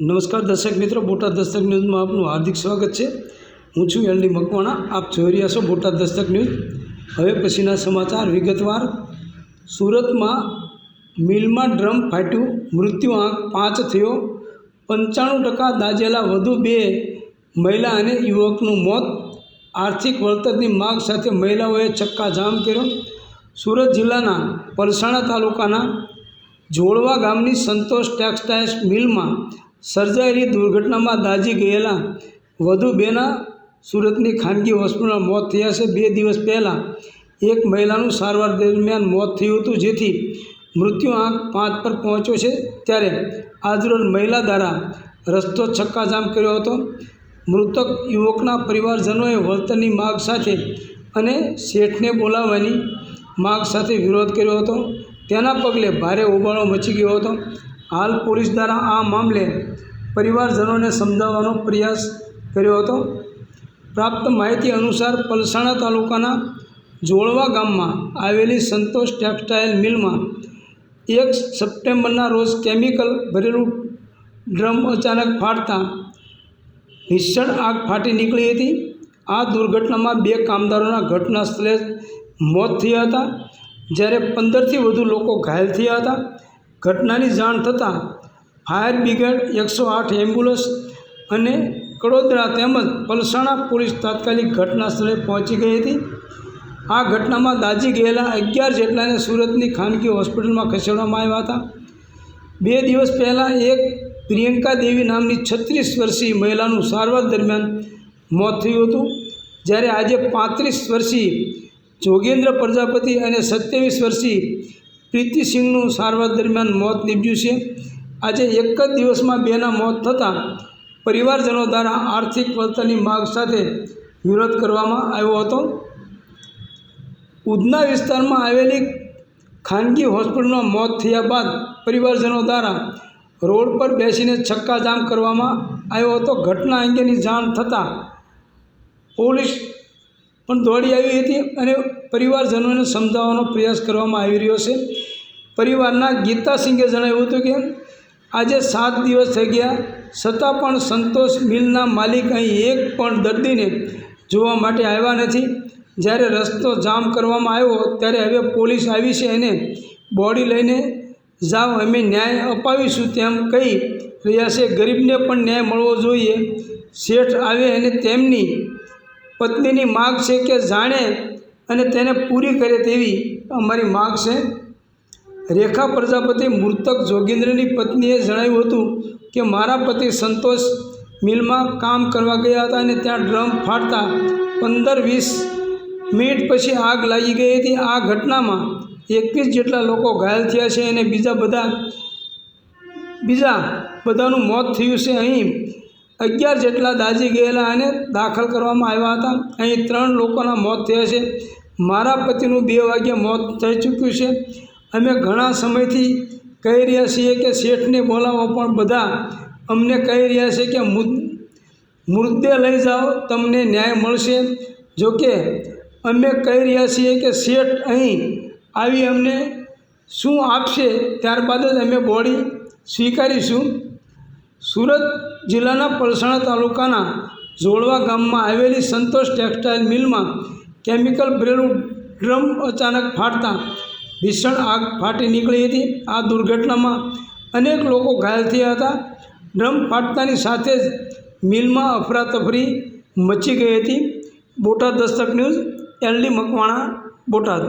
નમસ્કાર દર્શક મિત્રો, બોટાદ દસ્તક ન્યૂઝમાં આપનું હાર્દિક સ્વાગત છે. હું છું એલડી મકવાણા, આપ જોઈ રહ્યા છો બોટાદ દસ્તક ન્યૂઝ. હવે પછીના સમાચાર વિગતવાર. સુરતમાં મિલમાં ડ્રમ ફાટ્યું, મૃત્યુ આંક પાંચ થયો. પંચાણું ટકા દાજેલા વધુ બે મહિલા અને યુવકનું મોત. આર્થિક વળતરની માગ સાથે મહિલાઓએ ચક્કાજામ કર્યો. સુરત જિલ્લાના પરસાણા તાલુકાના જોડવા ગામની સંતોષ ટેક્સટાઇલ્સ મિલમાં સર્જાયેલી દુર્ઘટનામાં દાઝી ગયેલા વધુ બેના સુરતની ખાનગી હોસ્પિટલમાં મોત થયા છે. બે દિવસ પહેલાં એક મહિલાનું સારવાર દરમિયાન મોત થયું હતું, જેથી મૃત્યુ આંક પાંચ પર પહોંચ્યો છે. ત્યારે આજરોજ મહિલા દ્વારા રસ્તો છક્કાજામ કર્યો હતો. મૃતક યુવકના પરિવારજનોએ વળતરની માગ સાથે અને શેઠને બોલાવવાની માગ સાથે વિરોધ કર્યો હતો. તેના પગલે ભારે હોબાળો મચી ગયો હતો. હાલ પોલીસ દ્વારા આ મામલે પરિવારજનોને સમજાવવાનો પ્રયાસ કર્યો હતો. પ્રાપ્ત માહિતી અનુસાર પલસાણા તાલુકાના જોળવા ગામમાં આવેલી સંતોષ ટેક્સટાઇલ મિલમાં એક સપ્ટેમ્બરના રોજ કેમિકલ ભરેલું ડ્રમ અચાનક ફાટતા ભીષણ આગ ફાટી નીકળી હતી. આ દુર્ઘટનામાં બે કામદારોના ઘટના સ્થળે મોત થયા હતા, જ્યારે પંદરથી વધુ લોકો ઘાયલ થયા હતા. ઘટનાની જાણ થતાં ફાયર બ્રિગેડ એકસો આઠ એમ્બ્યુલન્સ અને કડોદરા તેમજ પલસાણા પોલીસ તાત્કાલિક ઘટના સ્થળે પહોંચી ગઈ હતી. આ ઘટનામાં દાજી ગયેલા અગિયાર જેટલાને સુરતની ખાનગી હોસ્પિટલમાં ખસેડવામાં આવ્યા હતા. બે દિવસ પહેલાં એક પ્રિયંકા દેવી નામની છત્રીસ વર્ષીય મહિલાનું સારવાર દરમિયાન મોત થયું હતું. જ્યારે આજે પાંત્રીસ વર્ષીય જોગેન્દ્ર પ્રજાપતિ અને સત્યાવીસ વર્ષીય પ્રીતિસિંહનું સારવાર દરમિયાન મોત નીપજ્યું છે. આજે એક જ દિવસમાં બેના મોત થતાં પરિવારજનો દ્વારા આર્થિક વળતરની માગ સાથે વિરોધ કરવામાં આવ્યો હતો. ઉધના વિસ્તારમાં આવેલી ખાનગી હોસ્પિટલમાં મોત થયા બાદ પરિવારજનો દ્વારા રોડ પર બેસીને છક્કાજામ કરવામાં આવ્યો હતો. ઘટના અંગેની જાણ થતાં પોલીસ પણ દોડી આવી હતી અને પરિવારજનોને સમજાવવાનો પ્રયાસ કરવામાં આવી રહ્યો છે. પરિવારના ગીતા સિંઘે જણાવ્યું હતું કે, આજે સાત દિવસ થઈ ગયા. છતાં પણ સંતોષ મિલના માલિક અહીં એક પણ દર્દીને જોવા માટે આવ્યા નથી. જ્યારે રસ્તો જામ કરવામાં આવ્યો, ત્યારે હવે પોલીસ આવી છે અને બોડી લઈને જાઓ અમે ન્યાય અપાવીશું તેમ કહી રહ્યા છે. ગરીબને પણ ન્યાય મળવો જોઈએ. શેઠ આવે અને તેમની પત્નીની માગ છે કે જાણે અને તેને પૂરી કરે તેવી અમારી માગ છે. રેખા પ્રજાપતિ મૃતક જોગેન્દ્રની પત્નીએ જણાવ્યું હતું કે, મારા પતિ સંતોષ મિલમાં કામ કરવા ગયા હતા અને ત્યાં ડ્રમ ફાટતા પંદર વીસ મિનિટ પછી આગ લાગી ગઈ હતી. આ ઘટનામાં એકવીસ જેટલા લોકો ઘાયલ થયા છે અને બીજા બધા, બીજા બધાનું મોત થયું છે. અહીં અગિયાર જેટલા દાઝી ગયેલા અને દાખલ કરવામાં આવ્યા હતા. અહીં ત્રણ લોકોના મોત થયા છે. મારા પતિનું બે વાગ્યે મોત થઈ ચૂક્યું છે. અમે ઘણા સમયથી કહી રહ્યા છીએ કે શેઠને બોલાવો, પણ બધા અમને કહી રહ્યા છે કે મુદ્દે લઈ જાઓ, તમને ન્યાય મળશે. જોકે અમે કહી રહ્યા છીએ કે શેઠ અહીં આવી અમને શું આપશે, ત્યારબાદ જ અમે બોડી સ્વીકારીશું. સુરત જિલ્લાના પલસાણા તાલુકાના જોડવા ગામમાં આવેલી સંતોષ ટેક્સટાઇલ મિલમાં કેમિકલ ભરેલું ડ્રમ અચાનક ફાટતા ભીષણ આગ ફાટી નીકળી હતી આ દુર્ઘટનામાં અનેક લોકો ઘાયલ થયા હતા. ડ્રમ ફાટતાની સાથે જ મિલમાં અફરાતફરી મચી ગઈ હતી. Botad Dastak news LD Makwana, Botad.